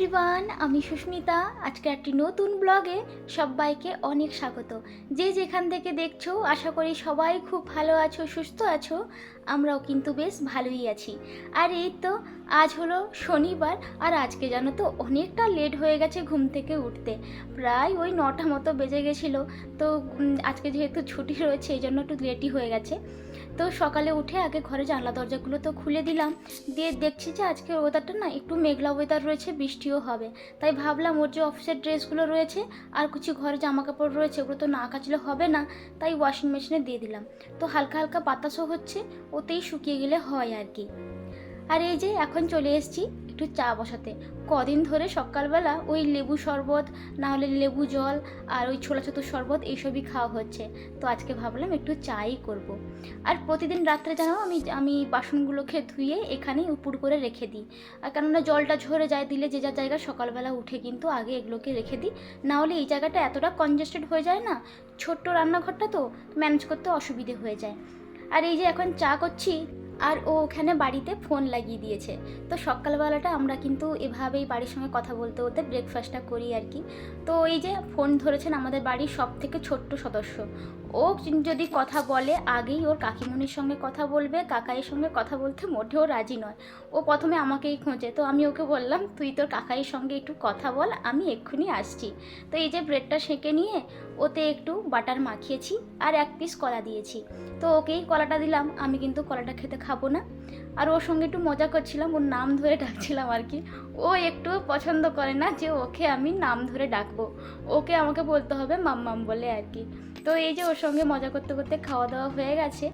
Everyone আমি সুস্মিতা। আজকে একটি নতুন ব্লগে সবাইকে অনেক স্বাগত। যে যেখান থেকে দেখছ, আশা করি সবাই খুব ভালো আছো, সুস্থ আছো। আমরাও কিন্তু বেশ ভালোই আছি। আর এই তো আজ হলো শনিবার, আর আজকে জানো তো অনেকটা লেট হয়ে গেছে ঘুম থেকে উঠতে। প্রায় ওই নটা মতো বেজে গেছিল, তো আজকে যেহেতু ছুটি রয়েছে, এই জন্য একটু লেটই হয়ে গেছে। তো সকালে উঠে আগে ঘরে জানলা দরজাগুলো তো খুলে দিলাম, দিয়ে দেখছি যে আজকের ওয়েদারটা না একটু মেঘলা ওয়েদার রয়েছে, বৃষ্টিও হবে। তাই ভাবলাম ওর যে অফিসের ড্রেসগুলো রয়েছে, আর কিছু ঘরে জামা কাপড় রয়েছে, ওগুলো তো না কাচলে হবে না, তাই ওয়াশিং মেশিনে দিয়ে দিলাম। তো হালকা হালকা বাতাসও হচ্ছে ওতেই শুকিয়ে গেলে হয় আর কি। আর এই যে এখন চলে এসেছি একটু চা বসাতে। কদিন ধরে সকালবেলা ওই লেবু শরবত, না হলে লেবু জল আর ওই ছোলা ছাতুর শরবত এইসবই খাওয়া হচ্ছে। তো আজকে ভাবলাম একটু চাই করব। আর প্রতিদিন রাত্রে জানো আমি আমি বাসনগুলোকে ধুয়ে এখানেই উপুর করে রেখে দিই। আর কেননা জলটা ঝরে যায় দিলে যে যার জায়গা সকালবেলা উঠে কিন্তু আগে এগুলোকে রেখে দিই। না হলে এই জায়গাটা এতটা কনজেস্টেড হয়ে যায় না, ছোট্ট রান্নাঘরটা তো ম্যানেজ করতে অসুবিধে হয়ে যায়। আর এই যে এখন চা করছি, আর ও ওখানে বাড়িতে ফোন লাগিয়ে দিয়েছে। তো সকালবেলাটা আমরা কিন্তু এভাবেই বাড়ির সঙ্গে কথা বলতে বলতে ব্রেকফাস্টটা করি আর কি। তো এই যে ফোন ধরেছেন আমাদের বাড়ির সব থেকে ছোট্ট সদস্য। ও যদি কথা বলে, আগেই ওর কাকিমণির সঙ্গে কথা বলবে, কাকাইয়ের সঙ্গে কথা বলতে মোটেও রাজি নয়। ও প্রথমে আমাকেই খোঁজে। তো আমি ওকে বললাম, তুই তোর কাকাইয়ের সঙ্গে একটু কথা বল, আমি এক্ষুনি আসছি। তো এই যে ব্রেডটা সেঁকে নিয়ে ওতে একটু বাটার মাখিয়েছি আর এক পিস কলা দিয়েছি। তো ওকেই কলাটা দিলাম, আমি কিন্তু কলাটা খেতে খাব না। আর ওর সঙ্গে একটু মজা করছিলাম, ওর নাম ধরে ডাকছিলাম আর কি। ও একটু পছন্দ করে না যে ওকে আমি নাম ধরে ডাকবো। ওকে আমাকে বলতে হবে মাম মাম বলে আর কি। তো এই যে ওর সঙ্গে মজা করতে করতে খাওয়া দাওয়া হয়ে গেছে।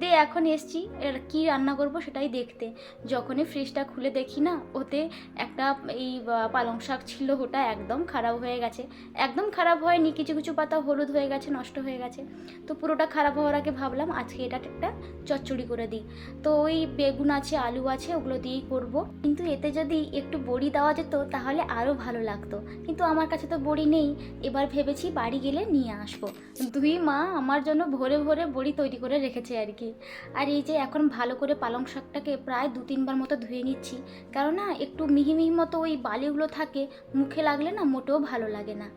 দে, এখন এসছি। এর কী রান্না করব সেটাই দেখতে। যখনই ফ্রিজটা খুলে দেখি না, ওতে একটা এই পালং শাক ছিল, ওটা একদম খারাপ হয়ে গেছে। একদম খারাপ হয়নি, কিছু কিছু পাতা হলুদ হয়ে গেছে, নষ্ট হয়ে গেছে। তো পুরোটা খারাপ হওয়ার আগে ভাবলাম, আজকে এটা একটা চচ্চড়ি করে দিই। তো ওই বেগুন আছে, আলু আছে, ওগুলো দিয়েই করব। কিন্তু এতে যদি একটু বড়ি দেওয়া যেত, তাহলে আরও ভালো লাগতো। কিন্তু আমার কাছে তো বড়ি নেই, এবার ভেবেছি বাড়ি গেলে নিয়ে আসব। দুই মা আমার জন্য ভোরে ভোরে বড়ি তৈরি করে রেখেছে আর কি। আর এই যে এখন ভালো করে পালং শাকটাকে প্রায় দু তিনবার মতো ধুয়ে নিচ্ছি। কেননা একটু মিহি মিহি মতো ওই বালিগুলো থাকে, মুখে লাগলে না মোটেও ভালো লাগে না।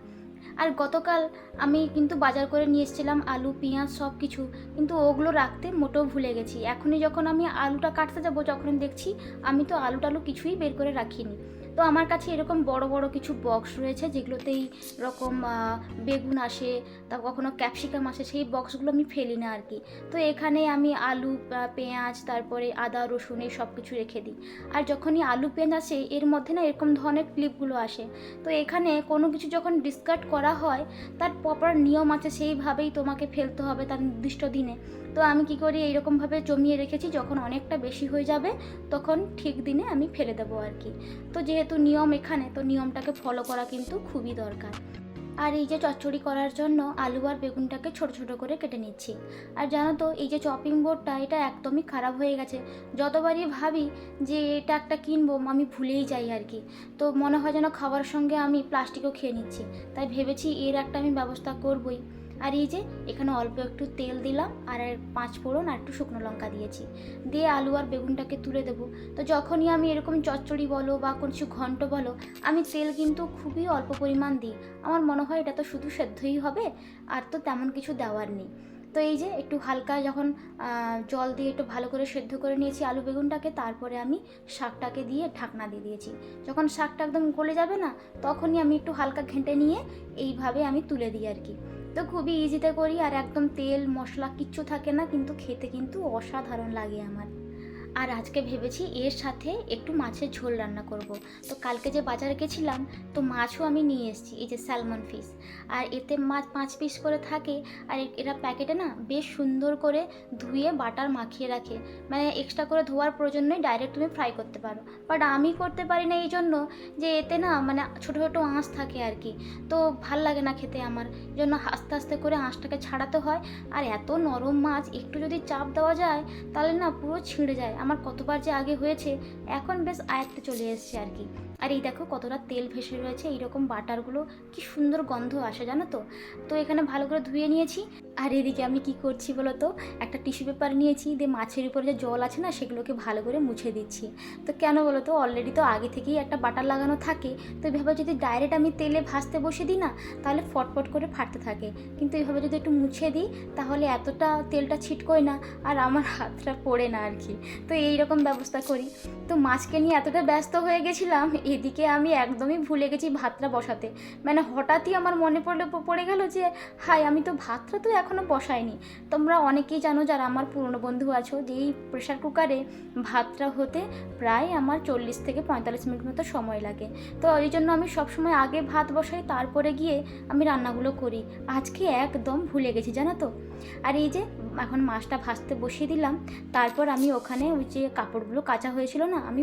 আর গতকাল আমি কিন্তু বাজার করে নিয়ে এসেছিলাম আলু, পেঁয়াজ সব কিছু কিন্তু ওগুলো রাখতে মোটেও ভুলে গেছি। এখনই যখন আমি আলুটা কাটতে যাব, যখন দেখছি আমি তো আলু টালু কিছুই বের করে রাখিনি। তো আমার কাছে এরকম বড় বড় কিছু বক্স রয়েছে যেগুলোতেই রকম বেগুন আসে তারপর কখনো ক্যাপসিকাম আসে, সেই বক্সগুলো আমি ফেলি না আর কি। তো এখানে আমি আলু পেঁয়াজ, তারপরে আদা, রসুন এই সব কিছু রেখে দিই। আর যখনই আলু, পেঁয়াজ আসে, এর মধ্যে না এরকম ধরনের ক্লিপগুলো আসে। তো এখানে কোনো কিছু যখন ডিসকার্ড করা হয়, তার প্রপার নিয়ম আছে, সেইভাবেই তোমাকে ফেলতে হবে তার নির্দিষ্ট দিনে। তো আমি কি করি, এইরকমভাবে জমিয়ে রেখেছি, যখন অনেকটা বেশি হয়ে যাবে, তখন ঠিক দিনে আমি ফেলে দেবো আর কি। তো যেহেতু নিয়ম এখানে, তো নিয়মটাকে ফলো করা কিন্তু খুবই দরকার। আর এই যে চচ্চড়ি করার জন্য আলু আর বেগুনটাকে ছোট ছোট করে কেটে নিচ্ছি। আর জানো তো, এই যে চপিং বোর্ডটা এটা একদমই খারাপ হয়ে গেছে। যতবারই ভাবি যে এটা একটা কিনবো, আমি ভুলেই যাই আর কি। তো মনে হয় যেন খাবার সঙ্গে আমি প্লাস্টিকও খেয়ে নিচ্ছি। তাই ভেবেছি এর একটা আমি ব্যবস্থা করবই। আর এই যে, এখানে অল্প একটু তেল দিলাম, আর পাঁচ ফোড়ন আর একটু শুকনো লঙ্কা দিয়েছি। দিয়ে আলু আর বেগুনটাকে তুলে দেবো। তো যখনই আমি এরকম চচ্চড়ি বলো বা কোনো কিছু ঘন্ট বলো, আমি তেল কিন্তু খুবই অল্প পরিমাণ দিই। আমার মনে হয় এটা তো শুধু সেদ্ধই হবে, আর তো তেমন কিছু দেওয়ার নেই। তো এই যে, একটু হালকা যখন জল দিয়ে একটু ভালো করে সেদ্ধ করে নিয়েছি আলু বেগুনটাকে, তারপরে আমি শাকটাকে দিয়ে ঢাকনা দিয়ে দিয়েছি। যখন শাকটা একদম গলে যাবে না, তখনই আমি একটু হালকা ঘেঁটে নিয়ে এইভাবে আমি তুলে দিই আর কি। তো খুবই ইজিতে করি আর একদম তেল, মশলা কিচ্ছু থাকে না, কিন্তু খেতে কিন্তু অসাধারণ লাগে আমার। আর আজকে ভেবেছি এর সাথে একটু মাছের ঝোল রান্না করব। তো কালকে যে বাজারে গেছিলাম, তো মাছও আমি নিয়ে এসেছি, এই যে স্যালমন ফিশ আর এতে মাছ পাঁচ পিস করে থাকে, আর এরা প্যাকেটে না বেশ সুন্দর করে ধুয়ে বাটার মাখিয়ে রাখে। মানে এক্সট্রা করে ধোয়ার প্রয়োজন নেই ডাইরেক্ট তুমি ফ্রাই করতে পারো। বাট আমি করতে পারি না এই জন্য যে এতে না মানে ছোটো ছোটো আঁশ থাকে আর কি। তো ভালো লাগে না খেতে আমার জন্য আস্তে আস্তে করে আঁশটাকে ছাড়াতে হয়। আর এত নরম মাছ, একটু যদি চাপ দেওয়া যায়, তাহলে না পুরো ছিঁড়ে যায়। আমার কতবার যে আগে হয়েছে এখন বেশ আয়ত্তে চলে এসছে আর কি। আর এই দেখো কতটা তেল ভেসে রয়েছে, এইরকম বাটারগুলো কি সুন্দর গন্ধ আসে, জানো তো? তো এখানে ভালো করে ধুয়ে নিয়েছি। আর এদিকে আমি কি করছি বলো তো? একটা টিস্যু পেপার নিয়েছি, দিয়ে মাছের উপরে যে জল আছে না, সেগুলোকে ভালো করে মুছে দিচ্ছি। তো কেন বলো তো? অলরেডি তো আগে থেকেই একটা বাটার লাগানো থাকে। তো এভাবে যদি ডাইরেক্ট আমি তেলে ভাজতে বসে দিই না, তাহলে ফটফট করে ফাটতে থাকে। কিন্তু এভাবে যদি একটু মুছে দিই, তাহলে এতটা তেলটা ছিটকোয় না, আর আমার হাতটা পড়ে না আর কি। তো এই রকম ব্যবস্থা করি। তো মাছকে নিয়ে এতটা ব্যস্ত হয়ে গেছিলাম এদিকে আমি একদমই ভুলে গেছি ভাতটা বসাতে। মানে হঠাৎই আমার মনে পড়লে পড়ে গেল যে হাই আমি তো ভাতটা তো এখনও বসাইনি। তোমরা অনেকেই জানো যারা আমার পুরনো বন্ধু আছো, যে এই প্রেশার কুকারে ভাতটা হতে প্রায় আমার চল্লিশ থেকে পঁয়তাল্লিশ মিনিট মতো সময় লাগে। তো ওই জন্য আমি সবসময় আগে ভাত বসাই, তারপরে গিয়ে আমি রান্নাগুলো করি। আজকে একদম ভুলে গেছি, জানো তো? আর এই যে এখন মাছটা ভাজতে বসিয়ে দিলাম। তারপর আমি ওখানে ওই যে কাপড়গুলো কাঁচা হয়েছিল না, আমি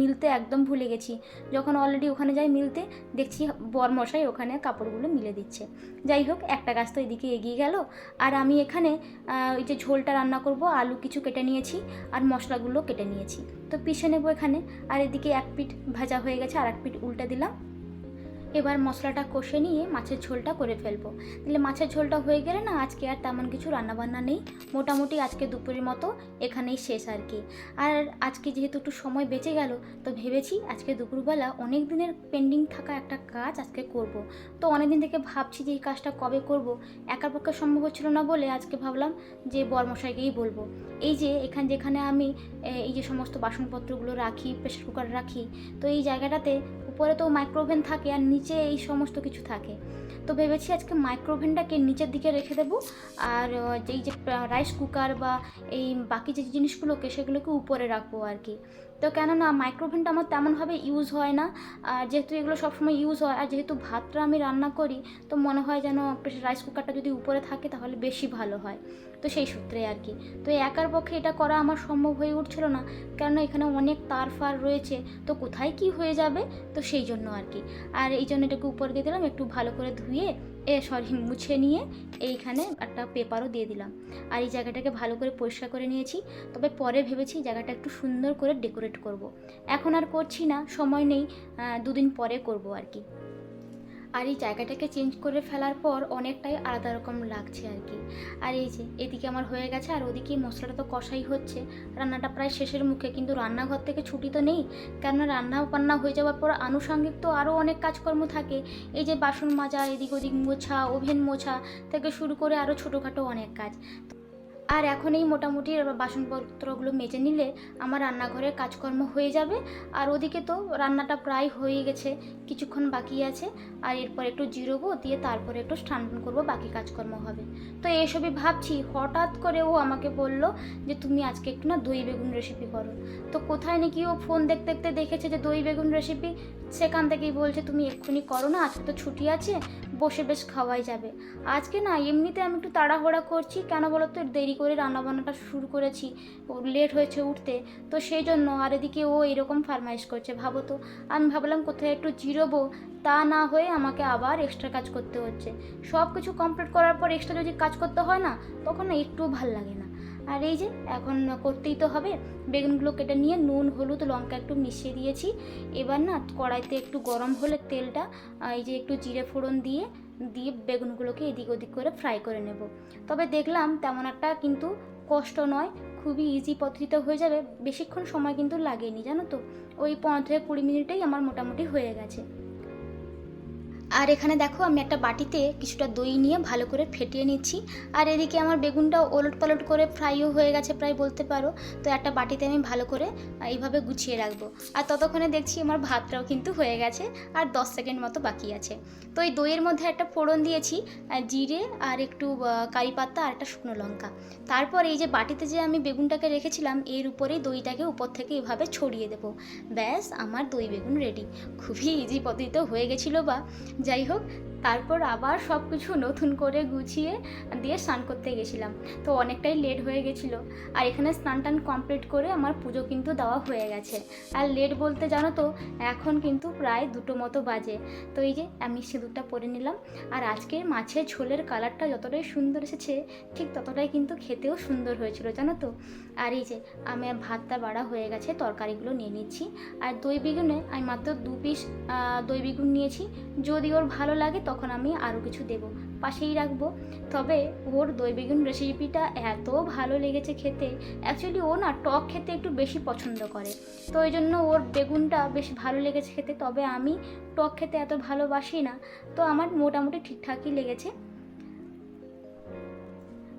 মিলতে একদম ভুলে গেছি। যখন অলরেডি ওখানে যাই মিলতে, দেখছি বরমশাই ওখানে কাপড়গুলো মিলে দিচ্ছে। যাই হোক, একটা গাছ তো এদিকে এগিয়ে গেল। আর আমি এখানে ওই যে ঝোলটা রান্না করব, আলু কিছু কেটে নিয়েছি আর মশলাগুলো কেটে নিয়েছি। তো পিষে নেব এখানে। আর এদিকে এক পিঠ ভাজা হয়ে গেছে আর এক পিঠ উল্টে দিলাম। এবার মশলাটা কষে নিয়ে মাছের ঝোলটা করে ফেলব তাহলে মাছের ঝোলটা হয়ে গেলে না আজকে আর তেমন কিছু রান্নাবান্না নেই মোটামুটি আজকে দুপুরের মতো এখানেই শেষ আর কি আর আজকে যেহেতু একটু সময় বেঁচে গেল, তো ভেবেছি আজকে দুপুরবেলা অনেক দিনের পেন্ডিং থাকা একটা কাজ আজকে করব। তো অনেক দিন থেকে ভাবছি যে এই কাজটা কবে করব। একার পক্ষে সম্ভব হচ্ছিল না বলে আজকে ভাবলাম যে বরমশাইকেই বলব এই যে এখানে যেখানে আমি এই যে সমস্ত বাসনপত্রগুলো রাখি প্রেশার কুকার রাখি, তো এই জায়গাটাতে উপরে তো মাইক্রোওভেন থাকে আর নিচে এই সমস্ত কিছু থাকে। তো ভেবেছি আজকে মাইক্রোওভেনটাকে নিচের দিকে রেখে দেবো। আর এই যে রাইস কুকার বা এই বাকি যে জিনিসগুলোকে সেগুলোকে উপরে রাখব আর কি। তো কেননা মাইক্রোওভেনটা আমার তেমনভাবে ইউজ হয় না। আর যেহেতু এগুলো সবসময় ইউজ হয়, আর যেহেতু ভাতটা আমি রান্না করি, তো মনে হয় যেন প্রেশার রাইস কুকারটা যদি উপরে থাকে তাহলে বেশি ভালো হয়। তো সেই সূত্রে আর কি। তো একার পক্ষে এটা করা আমার সম্ভব হয়ে উঠছিল না, কেননা এখানে অনেক তার ফার রয়েছে। তো কোথায় কি হয়ে যাবে? তো সেই জন্য আর কি। আর এই জন্য এটাকে উপরে দিয়ে দিলাম, একটু ভালো করে ধুয়ে এ, সরি, মুছে নিয়ে এইখানে একটা পেপারও দিয়ে দিলাম। আর এই জায়গাটাকে ভালো করে পরিষ্কার করে নিয়েছি। তবে পরে ভেবেছি জায়গাটা একটু সুন্দর করে ডেকোরেট করব। এখন আর করছি না, সময় নেই দুদিন পরে করব আর কি। আর এই জায়গাটাকে চেঞ্জ করে ফেলার পর অনেকটাই আলাদা রকম লাগছে আর কি। আর এই যে, এদিকে আমার হয়ে গেছে আর ওদিকে মশলাটা তো কষাই হচ্ছে। রান্নাটা প্রায় শেষের মুখে, কিন্তু রান্নাঘর থেকে ছুটি তো নেই। কেননা রান্না বান্না হয়ে যাওয়ার পর আনুষঙ্গিক তো আরও অনেক কাজকর্ম থাকে। এই যে বাসন মাজা, এদিক ওদিক মোছা, ওভেন মোছা থেকে শুরু করে আরও ছোটোখাটো অনেক কাজ। আর এখন এই মোটামুটি বাসনপত্রগুলো মেজে নিলে আমার রান্নাঘরের কাজকর্ম হয়ে যাবে। আর ওদিকে তো রান্নাটা প্রায় হয়ে গেছে, কিছুক্ষণ বাকি আছে। আর এরপর একটু জিরোবো, দিয়ে তারপরে একটু স্নান করব, বাকি কাজকর্ম হবে। তো এসবই ভাবছি, হঠাৎ করে ও আমাকে বলল যে তুমি আজকে একটু না দই বেগুন রেসিপি করো। তো কোথায় নাকি ও ফোন দেখতে দেখতে দেখেছে যে দই বেগুন রেসিপি সেখান থেকেই বলছে, তুমি এক্ষুনি করো না, আজকে তো ছুটি আছে বসে বেশ খাওয়াই যাবে। আজকে না, এমনিতে আমি একটু তাড়াহুড়া করছি। কেন বলো তো দেরি করে রান্নাবান্নাটা শুরু করেছি। লেট হয়েছে উঠতে। তো সেই জন্য আর এদিকে ও এরকম ফারমাইশ করছে, ভাবো তো। আমি ভাবলাম কোথায় একটু জিরোবো, তা না হয়ে আমাকে আবার এক্সট্রা কাজ করতে হচ্ছে। সব কিছু কমপ্লিট করার পর এক্সট্রা যদি কাজ করতে হয় না, তখন একটুও একটু ভালো লাগে না। আর এই যে, এখন করতেই তো হবে। বেগুনগুলো কেটে নিয়ে নুন, হলুদ, লঙ্কা একটু মিশিয়ে দিয়েছি। এবার না, কড়াইতে একটু গরম হলে তেলটা এই যে একটু জিরে ফোড়ন দিয়ে দিয়ে বেগুনগুলোকে এদিক ওদিক করে ফ্রাই করে নেব। তবে দেখলাম তেমন একটা কিন্তু কষ্ট নয়, খুবই ইজি পদ্ধতিতে হয়ে যাবে। বেশিক্ষণ সময় কিন্তু লাগেনি, জানো তো? ওই পনেরো থেকে কুড়ি মিনিটেই আমার মোটামুটি হয়ে গেছে। আর এখানে দেখো আমি একটা বাটিতে কিছুটা দই নিয়ে ভালো করে ফেটিয়ে নিচ্ছি। আর এদিকে আমার বেগুনটা ওলট পালট করে ফ্রাইও হয়ে গেছে প্রায় বলতে পারো। তো একটা বাটিতে আমি ভালো করে এইভাবে গুছিয়ে রাখব। আর ততক্ষণে দেখছি আমার ভাতটাও কিন্তু হয়ে গেছে আর দশ সেকেন্ড মতো বাকি আছে। তো এই দইয়ের মধ্যে একটা ফোড়ন দিয়েছি জিরে আর একটু কারি পাতা আর একটা শুকনো লঙ্কা। তারপর এই যে বাটিতে যে আমি বেগুনটাকে রেখেছিলাম, এর উপরেই দইটাকে উপর থেকে এভাবে ছড়িয়ে দেবো। ব্যাস, আমার দই বেগুন রেডি। খুবই ইজি পদ্ধতিতে হয়ে গেছিল বা। যাই হোক তারপর আবার সব কিছু নতুন করে গুছিয়ে দিয়ে স্নান করতে গেছিলাম। তো অনেকটাই লেট হয়ে গেছিল। আর এখানে স্নান টান কমপ্লিট করে আমার পুজো কিন্তু দেওয়া হয়ে গেছে। আর লেট বলতে জানো তো, এখন কিন্তু প্রায় দুটো মতো বাজে। তো এই যে আমি সিঁদুরটা পরে নিলাম। আর আজকের মাছের ঝোলের কালারটা যতটাই সুন্দর এসেছে, ঠিক ততটাই কিন্তু খেতেও সুন্দর হয়েছিল, জানো তো। আর এই যে আমি ভাতটা বাড়া হয়ে গেছে, তরকারিগুলো নিয়ে নিচ্ছি। আর দই বেগুনে আমি মাত্র দু পিস দই বেগুন নিয়েছি। যদি ওর ভালো লাগে তখন আমি আরও কিছু দেব। পাশেই রাখব। তবে ওর দই বেগুন রেসিপিটা এত ভালো লেগেছে খেতে। অ্যাকচুয়ালি ও না টক খেতে একটু বেশি পছন্দ করে। তো ওই জন্য ওর বেগুনটা বেশ ভালো লেগেছে খেতে। তবে আমি টক খেতে এত ভালোবাসি না। তো আমার মোটামুটি ঠিকঠাকই লেগেছে।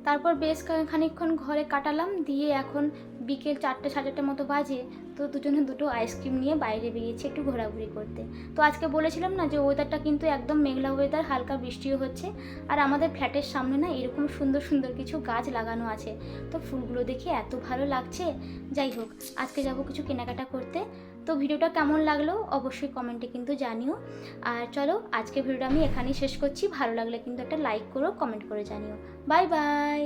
তারপর বেশ খা- খানিকক্ষণ ঘরে কাটালাম, দিয়ে এখন বিকেল চারটে, সাড়ে চারটে মতো বাজে, তো দুজনে দুটো আইসক্রিম নিয়ে বাইরে বেরিয়েছি একটু ঘোরাঘুরি করতে। তো আজকে বলেছিলাম না যে ওয়েদারটা কিন্তু একদম মেঘলা ওয়েদার হালকা বৃষ্টিও হচ্ছে। আর আমাদের ফ্ল্যাটের সামনে না এরকম সুন্দর সুন্দর কিছু গাছ লাগানো আছে। তো ফুলগুলো দেখে এত ভালো লাগছে। যাই হোক, আজকে যাব কিছু কেনাকাটা করতে। তো ভিডিওটা কেমন লাগল অবশ্যই কমেন্টে কিন্তু জানিও। আর চলো আজকে ভিডিওটা আমি এখানেই শেষ করছি। ভালো লাগলে কিন্তু একটা লাইক করো কমেন্ট করে জানিও। Bye bye